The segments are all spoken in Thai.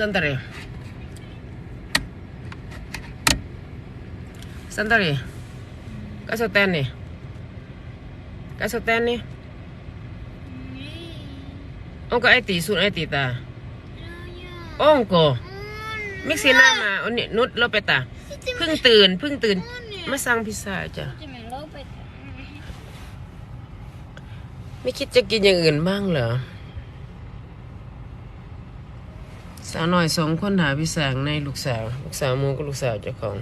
Sandari. Sandari. Cái số tên này. Cái số tên này. Ông có ai tỷ xuống ai tỷ ta. Ông có. Mixi หน้ามาอันนี้นุชเราไปตาเพิ่งตื่นเพิ่งตื่นมาสั่งพิซซ่าจ้ะจะเหมือนโลกไปไม่คิดจะกินอย่างอื่นบ้างเหรอ สาวหน่อยสองคนหาพี่แสงในลูกสาว ลูกสาวมูก็ลูกสาวเจ้าของ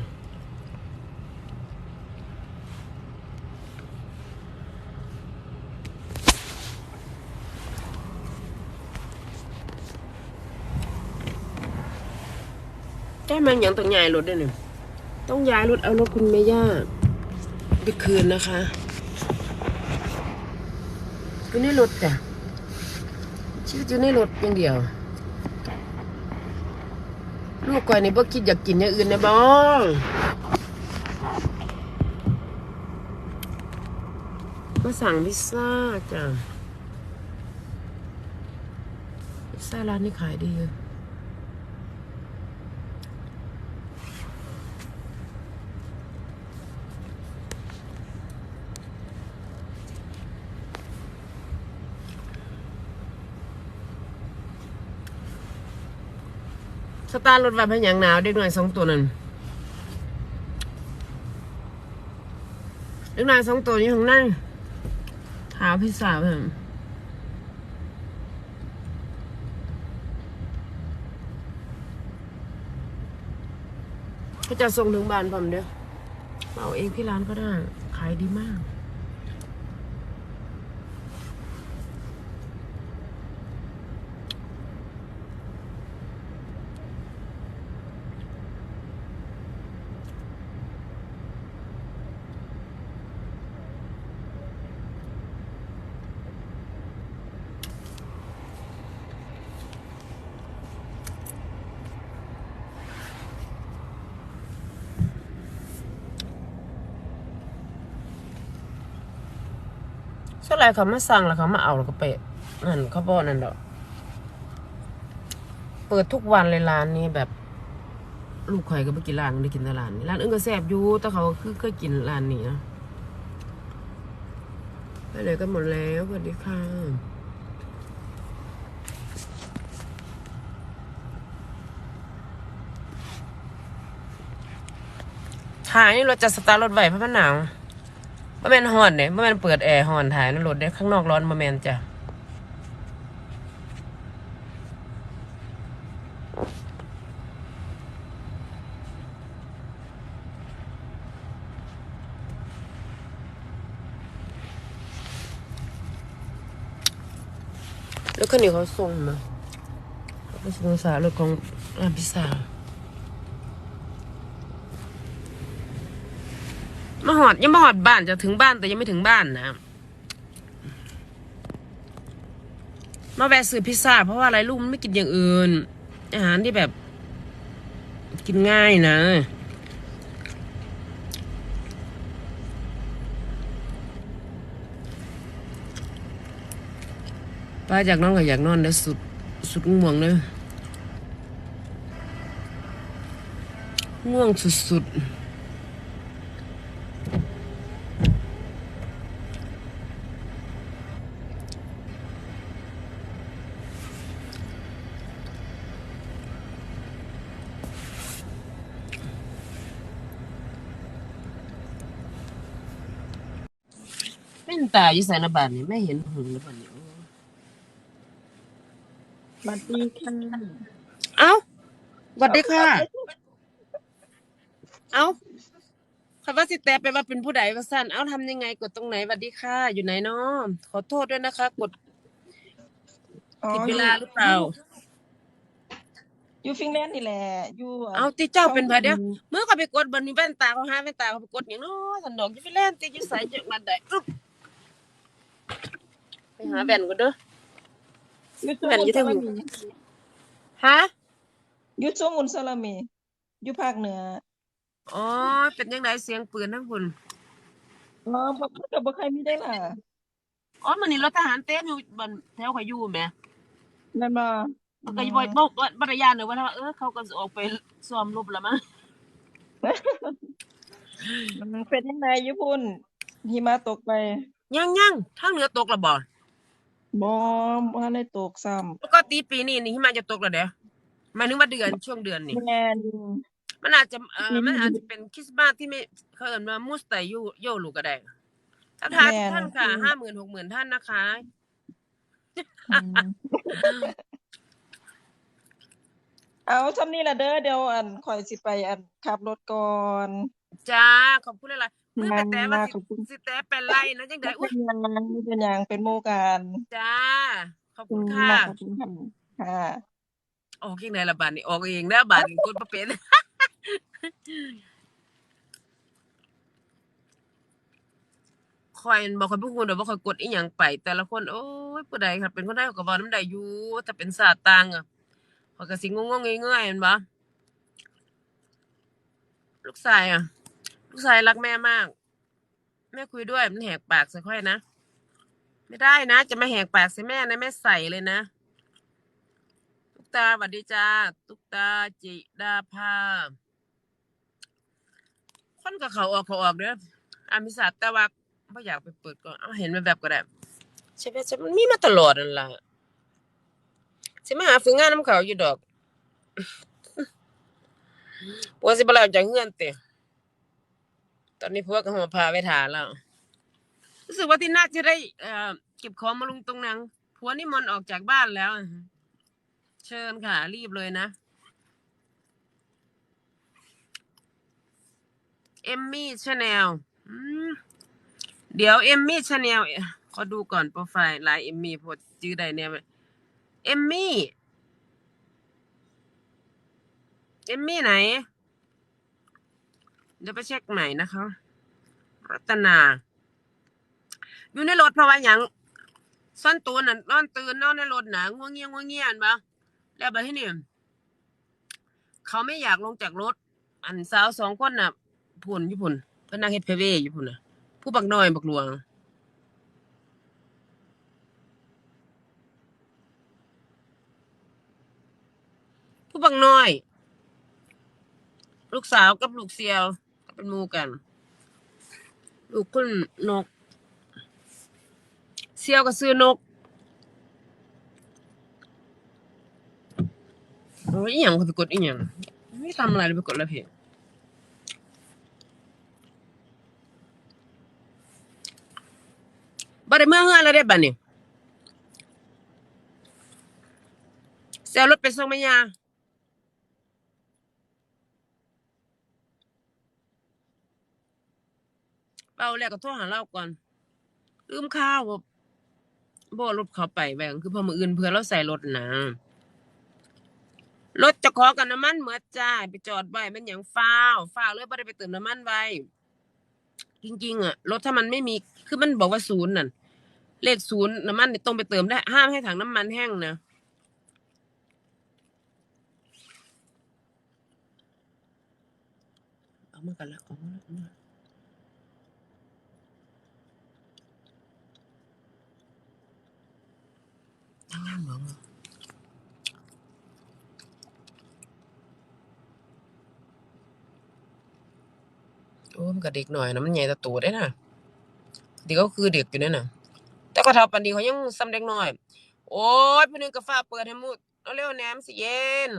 ได้มันอย่างต้องย้ายรถด้วยเนี่ยต้องย้ายรถเอารถคุณแม่ย่าไปคืนนะคะอยู่ในรถจ้ะชีวิตอยู่ในรถอย่างเดียว ลูกก่อยนี่บ่คิดอยากกินอย่างอื่นนะบ้องมาสั่งพิซซ่าจ้ะพิซซ่าร้านนี้ขายดีเลย ตาร์รถไฟพะยางหนาวเด็กหน่อยสองตัวนั่นเด็กหน่อยสองตัวอยู่ข้างในหาพิซซ่าเพิ่มก็จะส่งถึงบ้านผมเด้อเอาเองที่ร้านก็ได้ ขายดีมาก ส่วนไรเขามาสั่งแล้วเขามาเอาแล้วก็ไปนั่นเขาบอกนั่นดอกเปิดทุกวันเลยร้านนี้แบบ ลูกข่อยก็ไปกินร้านได้กินแต่ร้านนี้ร้านอื่นก็แซ่บอยู่แต่เขาคือเคยกินร้านนี้นะไปเลยกันหมดแล้วสวัสดีค่ะถ่ายนี่รถจะสตาร์ทรถไหวเพราะมันหนาว บ่แม่นฮอนเนี่ยบ่แม่นเปิดแอร์ฮอนถ่ายนั่นรถเด้ข้างนอกร้อนบ่แม่นจ้ะแล้วคันนี้เขาส่งมาเขาไปส่งสารถของร้านพิซซ่า มาหอดยังมาหอดบ้านจะถึงบ้านแต่ยังไม่ถึงบ้านนะ มาแวะซื้อพิซซ่าเพราะว่าอะไรลูกมันไม่กินอย่างอื่น อาหารที่แบบ กินง่ายนะป้าอยากนอนก็อยากนอนได้สุดสุดง่วงเลยง่วงสุดๆ ตาอยู่ใส่ระบาดนี่ไม่เห็นหงระบาดนี่สวัสดีค่ะเอ้าสวัสดีค่ะ เอ้าคำว่าสิแต่ไปว่าเป็นผู้ใดว่าสั้นเอ้าทำยังไงกดตรงไหนสวัสดีค่ะ อยู่ไหนเนาะขอโทษด้วยนะคะ กดอ๋อผิดเวลาหรือเปล่า อยู่ฟินแลนด์นี่แหละอยู่เอาตีเจ้าเป็นไผเดียวเมื่อก็ไปกดบันมีแว่นตาเขาหาแว่นตาเขาไปกดอย่างเน้อสันดอกอยู่ไปเล่นตีอยู่ใส่จากมันได้อึ๊บ ไปหาแว่นก่อนเด้ออยู่แม่นอยู่ที่สหูมุนฮะอยู่สมุนสลามีอยู่ภาคเหนืออ๋อ เป็นยังไงเสียงปืนทั้งคุณอ๋อบ่ก็บ่ใครมีได้ล่ะอ๋อมันนี่รถทหารเต้นอยู่บนแถวขอยอยู่แหมนั่นมามันก็บ่บ่บ่บ่ได้ย่านเด้อว่าถ้าว่าเออเขาก็สิออกไปซ้อมรบแล้วมั้งมันเป็นยังไงอยู่พุ่นหิมะตกไป ยังๆทางเหนือตกแล้วบ่ บ่บ่ทันได้ตกซ้ำปกติปีนี้นี่หิมะจะตกแล้วเด้อหมายถึงว่าเดือนช่วงเดือนนี่ แม่นมันอาจจะเอ่อมันอาจจะเป็นคริสต์มาสที่ไม่เขาเอิ้นว่ามุสไตยูโยลูก็ได้ถ้าทานท่านค่ะห้าหมื่นหกหมื่นท่านนะคะ อืมเอาซำนี้ล่ะเด้อเดี๋ยวอันข่อยสิไปอันขับรถก่อน จ้าขอบคุณหลายๆเมื่อไปแต่ว่าขอบคุณสิสิแต่เป็นไรนะจังได๋เป็อุ้ยนหยังเป็นหยังเป็นหมู่กันจ้า ขอบคุณค่ะ ขอบคุณค่ะค่ะ ออกยังไงละบาดนี้ออกเองนะบาดนี้กดบ่เป็น คอยบ่ค่อยพูดดอกบ่ค่อยกดอีหยังไป แต่ละคนโอ้ยผู้ใดครับเป็นคนไทยเขาก็เว้านำได้อยู่ถ้าเป็นชาติต่างอะเขาก็สิงงๆเงื่อยๆแม่นบ่ลูกชายอะ ลูกชายรักแม่มาก แม่คุยด้วยมันแหกปากใส่ค่อยนะ ไม่ได้นะ จะมาแหกปากใส่แม่นะแม่ใส่เลยนะ ตุ๊กตาสวัสดีจ้า ตุ๊กตาจิดาภาคนกับเขาออกเขาออกเด้ออามิสัตแต่ว่าไม่อยากไปเปิดก่อนเอาเห็นมันแบบก็ได้ใช่ไหมใช่มันมีมาตลอดนั่นล่ะใช่ไหมหาฝึกงานน้ำเขาอยู่ดอกปัวสิบลาจากเงื่อนเตะ ตอนนี้พวกก็มาพาไปทานแล้ว รู้สึกว่าที่น่าจะได้เอ่อเก็บของมาลงตรงนั้นผัวนี่มนต์ออกจากบ้านแล้วอะเชิญค่ะ รีบเลยนะ เอมมี่ชาแนลเดี๋ยวเอมมี่ชาแนลขอดูก่อนโปรไฟล์ไลน์เอมมี่พอจื้อได้เนี่ยเอมมี่ เอมมี่ไหน เดี๋ยวไปเช็คใหม่นะคะ รัตนา อยู่ในรถเพราะว่าอย่างซ่อนตัวน่ะนอนตื่นนอนในรถหน่ะง่วงเงียง่วงเงียนปะแล้วไปที่นี่เขาไม่อยากลงจากรถ อันสาวสองคนน่ะพุ่นอยู่พุ่นเพิ่นนั่งเฮ็ดเพเวอยู่พุ่นน่ะ ผู้บักน้อยบักหลวงผู้บักน้อย ลูกสาวกับลูกเสียว เป็นมูกัน ลูกคุณนกเสียวก็ซื้อนกโอ้ยอหย่างเขาไปกดอีหยังไม่ทำอะไรเลยไปกดแล้วเพจบ่ได้เมื่อเฮือนแล้วได้บัดนี้เสียรถไปส่งแม่ยา เป้าแล้วก็โทรหาเราก่อน ลืมข้าวบ่บ่เอรถเขาไปแบงคือพอมืออื่นเพื่อเราใส่รถนะรถจะขอกันน้ำมันเหมือจ้า ไปจอดไว้มันหยังฟ้าวฟ้าวเลยบ่ได้ไปเติมน้ำมันไว้ จริงๆอะรถถ้ามันไม่มีคือมันบอกว่าศูนย์นั่นเลขศูนย์น้ำมันต้องไปเติมได้ ห้ามให้ถังน้ำมันแห้งนะเอามากันล้วเอามาล้ว เอามาแล้วยังยังเหรอโอ้มันก็เด็กหน่อยนะมันใหญ่ตะตัวได้น่ะเด็กก็คือเด็กอยู่นั่นน่ะ แต่ก็เท่าปันดีเขายังซ้ำเด็กหน่อย โอ้ยพี่นึงก็ฟ้าเปิดให้หมุดเอาเร็วแหนมสิเย็น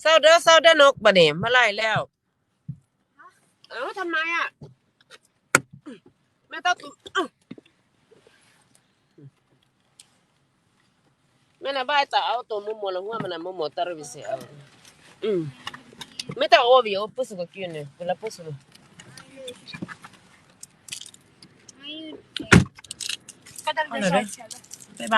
เศร้าเด้อเศร้าเด้อนกบัดนี้มาไล่แล้ว เอ้าทำไมอะแม่ต้องตุ้มเอ้าแม่น่ะบ้ายตาเอาตัวมุมมอลงว่ามันน่ะมุมมอตารวิเศษเอาอืมไม่ต้องโอวิโอปุสก็กินเนี่ยเวลาปุส Ska den bli Hallå, såld? บ๊ายบ